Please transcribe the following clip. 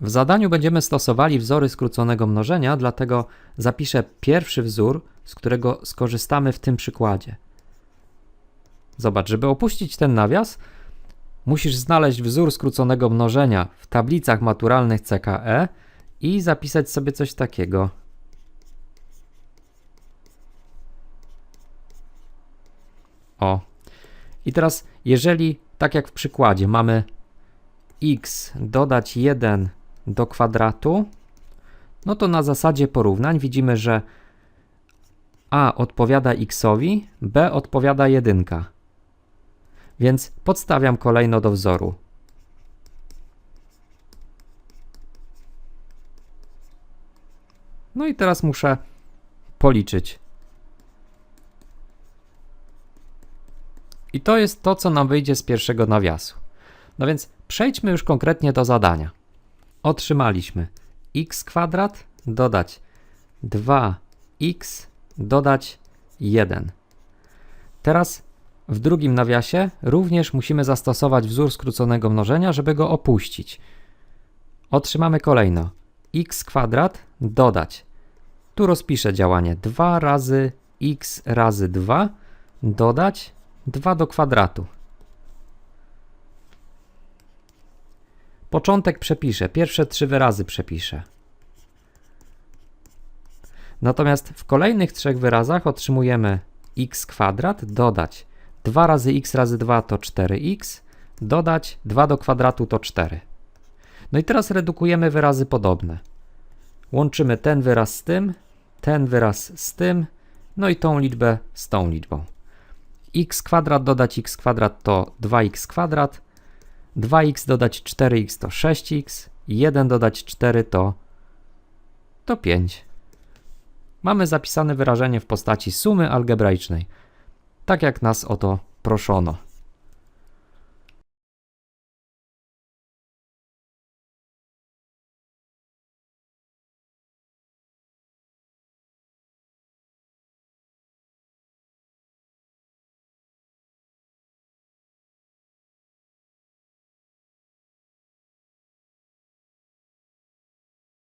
W zadaniu będziemy stosowali wzory skróconego mnożenia, dlatego zapiszę pierwszy wzór, z którego skorzystamy w tym przykładzie. Zobacz, żeby opuścić ten nawias, musisz znaleźć wzór skróconego mnożenia w tablicach maturalnych CKE i zapisać sobie coś takiego. O. I teraz, jeżeli, tak jak w przykładzie, mamy x dodać 1 do kwadratu, no to na zasadzie porównań widzimy, że a odpowiada xowi, b odpowiada 1. Więc podstawiam kolejno do wzoru. No i teraz muszę policzyć. I to jest to, co nam wyjdzie z pierwszego nawiasu. No więc przejdźmy już konkretnie do zadania. Otrzymaliśmy x kwadrat dodać 2x dodać 1. Teraz w drugim nawiasie również musimy zastosować wzór skróconego mnożenia, żeby go opuścić. Otrzymamy kolejno x kwadrat dodać. Tu rozpiszę działanie 2 razy x razy 2 dodać 2 do kwadratu. Początek przepiszę, pierwsze trzy wyrazy przepiszę. Natomiast w kolejnych trzech wyrazach otrzymujemy x kwadrat dodać 2 razy x razy 2 to 4x, dodać 2 do kwadratu to 4. No i teraz redukujemy wyrazy podobne. Łączymy ten wyraz z tym, ten wyraz z tym, no i tą liczbę z tą liczbą. x kwadrat dodać x kwadrat to 2x kwadrat, 2x dodać 4x to 6x, 1 dodać 4 to, to 5. Mamy zapisane wyrażenie w postaci sumy algebraicznej, tak jak nas o to proszono.